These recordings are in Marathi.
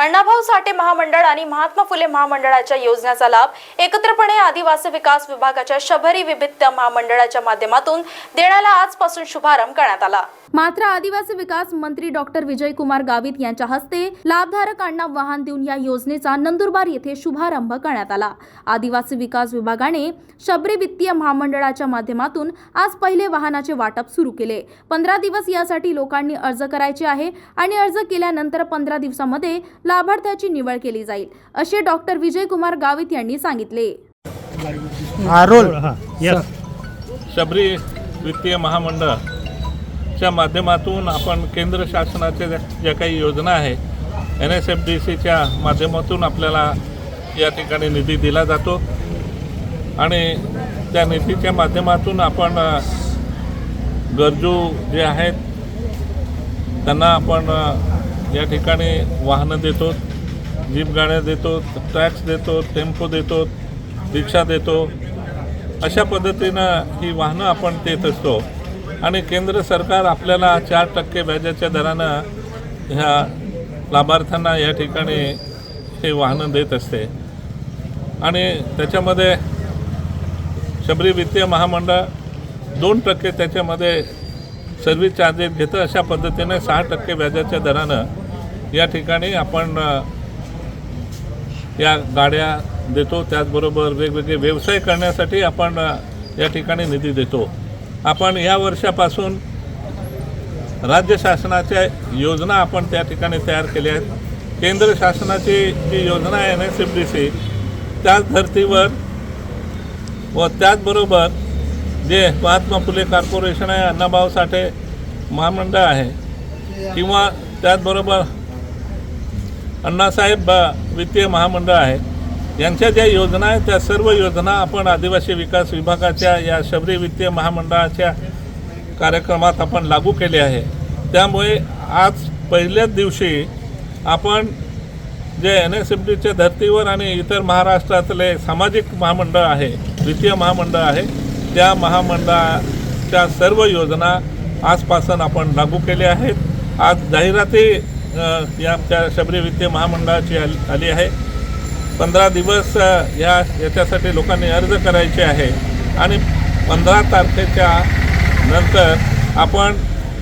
अण्णाभाऊ साठे महामंडळ आणि महात्मा फुले महामंडळाच्या योजनेचा लाभ एकत्रपणे आदिवासी विकास विभागाच्या शबरी विभित्त महामंडळाच्या माध्यमातून देण्याला आजपासून शुभारंभ करण्यात आला. मात्र आदिवासी विकास मंत्री डॉक्टर विजयकुमार गावित यांच्या हस्ते लाभधारकांना वाहन देऊन या योजनेचा नंदुरबार येथे शुभारंभ करण्यात आला. आदिवासी विकास विभागाने शबरी वित्तीय महामंडळाच्या माध्यमातून आज पहिले वाहनाचे वाटप सुरू केले. पंधरा दिवस यासाठी लोकांनी अर्ज करायचे आहे आणि अर्ज केल्यानंतर पंधरा दिवसामध्ये लाभार्थ्याची निवड केली जाईल असे डॉक्टर विजयकुमार गावित यांनी सांगितले. शबरी वित्तीय महामंडळच्या माध्यमातून आपण केंद्र शासनाच्या ज्या काही योजना आहे एन एस एफ डी सीच्या माध्यमातून आपल्याला या ठिकाणी निधी दिला जातो. आणि त्या निधीच्या माध्यमातून आपण गरजू जे आहेत त्यांना आपण या ठिकाणी वाहनं देतो जीप गाड्या देतो ट्रॅक्स देतो टेम्पो देतो रिक्षा देतो अशा पद्धतीनं ही वाहनं आपण देत असतो. आणि केंद्र सरकार आपल्याला चार टक्के व्याजाच्या दरानं ह्या लाभार्थ्यांना या ठिकाणी हे वाहनं देत असते. आणि त्याच्यामध्ये शबरी वित्तीय महामंडळ दोन टक्के त्याच्यामध्ये सर्व्हिस चार्जेस घेतं. अशा पद्धतीने सहा टक्के व्याजाच्या दरानं या ठिकाणी आपण या गाड्या देतो. त्याचबरोबर वेगवेगळे व्यवसाय करण्यासाठी आपण या ठिकाणी निधी देतो. आपण या वर्षापासून राज्य शासनाच्या योजना आपण त्या ठिकाणी तयार केल्या आहेत. केंद्र शासनाची जी योजना आहे N S F D C त्याच धर्तीवर व त्याचबरोबर जे महात्मा फुले कॉर्पोरेशन आहे अण्णाभाऊ साठे महामंडळ आहे किंवा त्याचबरोबर अण्णासाहेब वित्तीय महामंडळ आहे. यांच्या ज्या योजना आहेत त्या सर्व योजना आपण आदिवासी विकास विभागाच्या या शबरी वित्तीय महामंडळाच्या कार्यक्रमात आपण लागू केले आहे. त्यामुळे आज पहिल्याच दिवशी आपण जे एन एस एफ डीच्या धर्तीवर आणि इतर महाराष्ट्रातले सामाजिक महामंडळ आहे वित्तीय महामंडळ आहे त्या महामंडळाच्या सर्व योजना आजपासून आपण लागू केल्या आहेत. आज जाहिराती या आमच्या शबरी वित्तीय महामंडळाची आली आली आहे. पंधरा दिवस या याच्यासाठी लोकांनी अर्ज करायचे आहे. आणि पंधरा तारखेच्या नंतर आपण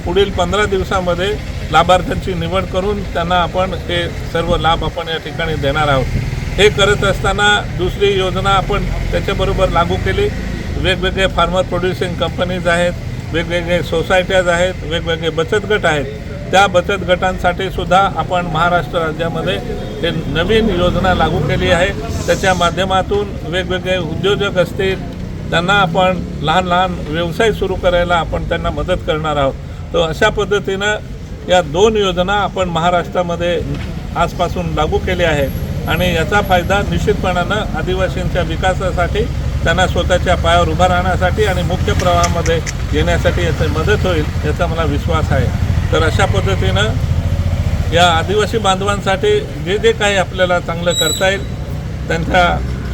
पुढील पंधरा दिवसामध्ये लाभार्थ्यांची निवड करून त्यांना आपण हे सर्व लाभ आपण या ठिकाणी देणार आहोत. हे करत असताना दुसरी योजना आपण त्याच्याबरोबर लागू केली. वेगवेगळे फार्मर प्रोड्युसिंग कंपनीज आहेत वेगवेगळे सोसायट्याज आहेत वेगवेगळे बचत गट आहेत. त्या बचत गटांसाठी सुद्धा आपण महाराष्ट्र राज्यामध्ये हे नवीन योजना लागू केली आहे. त्याच्या माध्यमातून वेगवेगळे उद्योजक असतील त्यांना आपण लहान लहान व्यवसाय सुरू करायला आपण त्यांना मदत करणार आहोत. तर अशा पद्धतीनं या दोन योजना आपण महाराष्ट्रामध्ये आजपासून लागू केल्या आहेत. आणि याचा फायदा निश्चितपणानं आदिवासींच्या विकासासाठी त्यांना स्वतःच्या पायावर उभा राहण्यासाठी आणि मुख्य प्रवाहामध्ये येण्यासाठी याची मदत होईल याचा मला विश्वास आहे. तर अशा पद्धतीनं या आदिवासी बांधवांसाठी जे जे काही आपल्याला चांगलं करता येईल त्यांच्या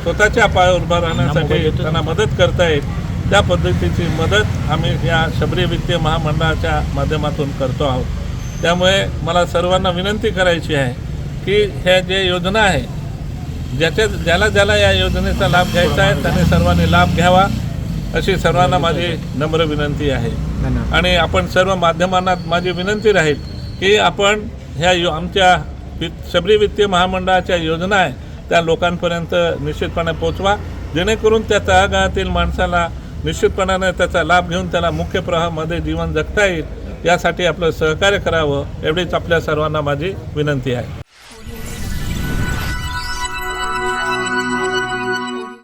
स्वतःच्या पायावर उभा राहण्यासाठी त्यांना मदत करता येईल त्या पद्धतीची मदत आम्ही या शबरी वित्तीय महामंडळाच्या माध्यमातून करतो आहोत. त्यामुळे मला सर्वांना विनंती करायची आहे की ह्या जे योजना आहे ज्याच्या ज्याला ज्याला या योजनेचा लाभ घ्यायचा आहे त्याने सर्वांनी लाभ घ्यावा अशी सर्वांना माझी नम्र विनंती आहे. आणि आपण सर्व माध्यमांना माझी विनंती राहील की आपण ह्या यो आमच्या वित शबरी वित्तीय महामंडळाच्या योजना आहे त्या लोकांपर्यंत निश्चितपणे पोचवा. जेणेकरून त्या तळागाळातील माणसाला निश्चितपणाने त्याचा लाभ घेऊन त्याला मुख्य प्रवाहामध्ये जीवन जगता येईल यासाठी आपलं सहकार्य करावं एवढीच आपल्या सर्वांना माझी विनंती आहे.